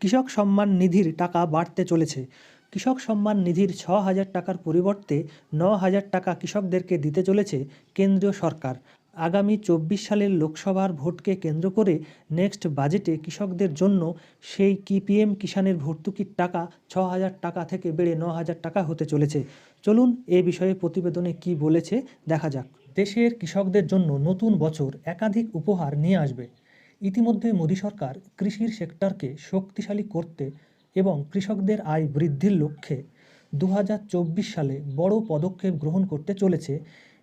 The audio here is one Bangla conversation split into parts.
কৃষক সম্মান নিধির টাকা বাড়তে চলেছে। কৃষক সম্মান নিধির ছ হাজার টাকার পরিবর্তে ন হাজার টাকা কৃষকদেরকে দিতে চলেছে কেন্দ্রীয় সরকার। আগামী চব্বিশ সালের লোকসভার ভোটকে কেন্দ্র করে নেক্সট বাজেটে কৃষকদের জন্য সেই কি পিএম কিষাণের ভর্তুকির টাকা ছ হাজার টাকা থেকে বেড়ে ন হাজার টাকা হতে চলেছে। চলুন এ বিষয়ে প্রতিবেদনে কি বলেছে দেখা যাক। দেশের কৃষকদের জন্য নতুন বছর একাধিক উপহার নিয়ে আসবে। ইতিমধ্যে মোদী সরকার কৃষির সেক্টরকে শক্তিশালী করতে এবং কৃষকদের আয় বৃদ্ধির লক্ষ্যে দু হাজার চব্বিশ সালে বড় পদক্ষেপ গ্রহণ করতে চলেছে।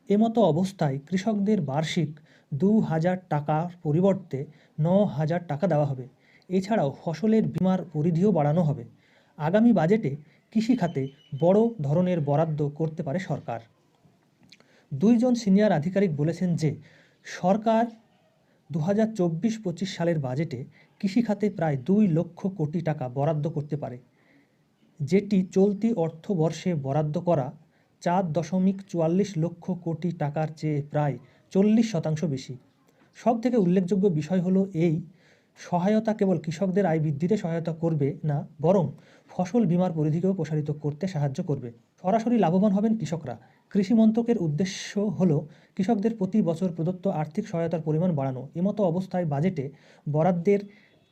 এমতো অবস্থায় কৃষকদের বার্ষিক দু হাজার টাকার পরিবর্তে ন হাজার টাকা দেওয়া হবে। এছাড়াও ফসলের বীমার পরিধিও বাড়ানো হবে। আগামী বাজেটে কৃষি খাতে বড় ধরনের বরাদ্দ করতে পারে সরকার। দুইজন সিনিয়র আধিকারিক বলেছেন যে, সরকার দু হাজার চব্বিশ পঁচিশ সালের বাজেটে কৃষি খাতে প্রায় দুই লক্ষ কোটি টাকা বরাদ্দ করতে পারে। যেটি চলতি অর্থবর্ষে বরাদ্দ করা চার দশমিক চুয়াল্লিশ লক্ষ কোটি টাকার চেয়ে প্রায় চল্লিশ শতাংশ বেশি। সব থেকে উল্লেখযোগ্য বিষয় হলো এই, সহায়তা কেবল কৃষকদের আয় বৃদ্ধিতে সহায়তা করবে না, বরং ফসল বীমার পরিধিকেও প্রসারিত করতে সাহায্য করবে। সরাসরি লাভবান হবেন কৃষকরা। কৃষি মন্ত্রকের উদ্দেশ্য হল কৃষকদের প্রতি বছর প্রদত্ত আর্থিক সহায়তার পরিমাণ বাড়ানো। এমতো অবস্থায় বাজেটে বরাদ্দের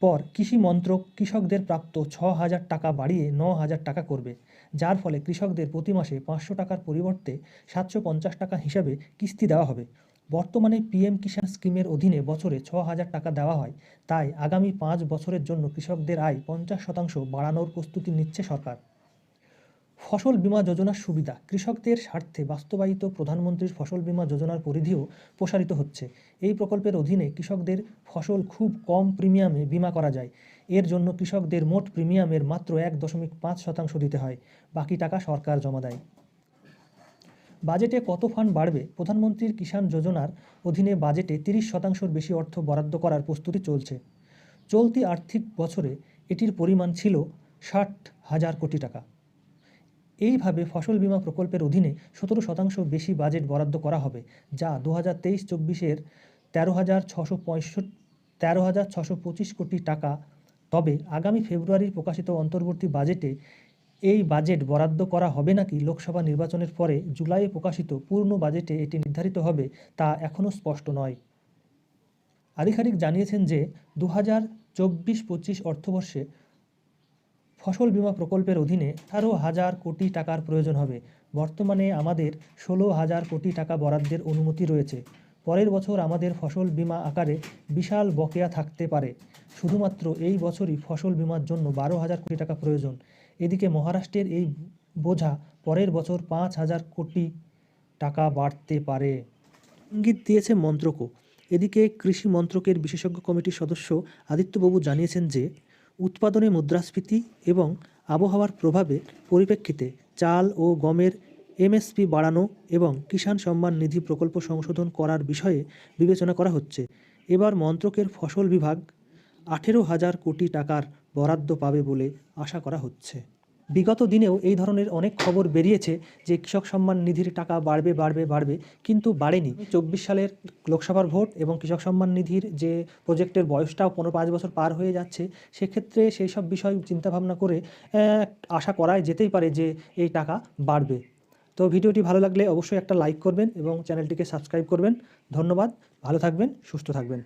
পর কৃষি মন্ত্রক কৃষকদের প্রাপ্ত ছ হাজার টাকা বাড়িয়ে ন হাজার টাকা করবে, যার ফলে কৃষকদের প্রতি মাসে পাঁচশো টাকার পরিবর্তে সাতশো পঞ্চাশ টাকা হিসাবে কিস্তি দেওয়া হবে। বর্তমানে পিএম কিষাণ স্কিমের অধীনে বছরে ছ হাজার টাকা দেওয়া হয়। তাই আগামী পাঁচ বছরের জন্য কৃষকদের আয় পঞ্চাশ শতাংশ বাড়ানোর প্রস্তুতি নিচ্ছে সরকার। ফসল বীমা যোজনার সুবিধা। কৃষকদের স্বার্থে বাস্তবায়িত প্রধানমন্ত্রীর ফসল বীমা যোজনার পরিধিও প্রসারিত হচ্ছে। এই প্রকল্পের অধীনে কৃষকদের ফসল খুব কম প্রিমিয়ামে বীমা করা যায়। এর জন্য কৃষকদের মোট প্রিমিয়ামের মাত্র এক দশমিক পাঁচ শতাংশ দিতে হয়। বাকি টাকা সরকার জমা দেয়। বাজেটে কত ফান্ড বাড়বে? প্রধানমন্ত্রীর কিষাণ যোজনার অধীনে বাজেটে তিরিশ শতাংশের বেশি অর্থ বরাদ্দ করার প্রস্তুতি চলছে। চলতি আর্থিক বছরে এটির পরিমাণ ছিল ষাট হাজার কোটি টাকা। এইভাবে ফসল বীমা প্রকল্পের অধীনে সতেরো শতাংশ বেশি বাজেট বরাদ্দ করা হবে, যা দু হাজার তেইশ চব্বিশের তেরো হাজার ছশো পঁয়ষট্টি, তেরো হাজার ছশো পঁচিশ কোটি টাকা। তবে আগামী ফেব্রুয়ারির প্রকাশিত অন্তর্বর্তী বাজেটে এই বাজেট বরাদ্দ করা হবে নাকি লোকসভা নির্বাচনের পরে জুলাইয়ে প্রকাশিত পূর্ণ বাজেটে এটি নির্ধারিত হবে, তা এখনও স্পষ্ট নয়। আধিকারিক জানিয়েছেন যে দু হাজার চব্বিশ পঁচিশ অর্থবর্ষে ফসল বীমা প্রকল্পের অধীনে আঠারো হাজার কোটি টাকার প্রয়োজন হবে। বর্তমানে আমাদের ষোলো হাজার কোটি টাকা বরাদ্দের অনুমতি রয়েছে। পরের বছর আমাদের ফসল বীমা আকারে বিশাল বকেয়া থাকতে পারে। শুধুমাত্র এই বছরই ফসল বীমার জন্য বারো হাজার কোটি টাকা প্রয়োজন। এদিকে মহারাষ্ট্রের এই বোঝা পরের বছর পাঁচ হাজার কোটি টাকা বাড়তে পারে। ইঙ্গিত দিয়েছে মন্ত্রকও। এদিকে কৃষি মন্ত্রকের বিশেষজ্ঞ কমিটির সদস্য আদিত্যবাবু জানিয়েছেন যে উৎপাদনে মুদ্রাস্ফীতি এবং আবহাওয়ার প্রভাবে পরিপ্রেক্ষিতে চাল ও গমের এমএসপি বাড়ানো এবং কিষাণ সম্মান নিধি প্রকল্প সংশোধন করার বিষয়ে বিবেচনা করা হচ্ছে। এবার মন্ত্রকের ফসল বিভাগ আঠেরো হাজার কোটি টাকার বরাদ্দ পাবে বলে আশা করা হচ্ছে। বিগত দিনেও এই ধরনের অনেক খবর বেরিয়েছে যে কৃষক সম্মান নিধির টাকা বাড়বে বাড়বে বাড়বে, কিন্তু বাড়েনি। চব্বিশ সালের লোকসভার ভোট এবং কৃষক সম্মান নিধির যে প্রজেক্টের বয়সটাও পনেরো পাঁচ বছর পার হয়ে যাচ্ছে, সেক্ষেত্রে সেই সব বিষয় চিন্তাভাবনা করে আশা করাই যেতেই পারে যে এই টাকা বাড়বে। তো ভিডিওটি ভালো লাগলে অবশ্যই একটা লাইক করবেন এবং চ্যানেলটিকে সাবস্ক্রাইব করবেন। ধন্যবাদ, ভালো থাকবেন, সুস্থ থাকবেন।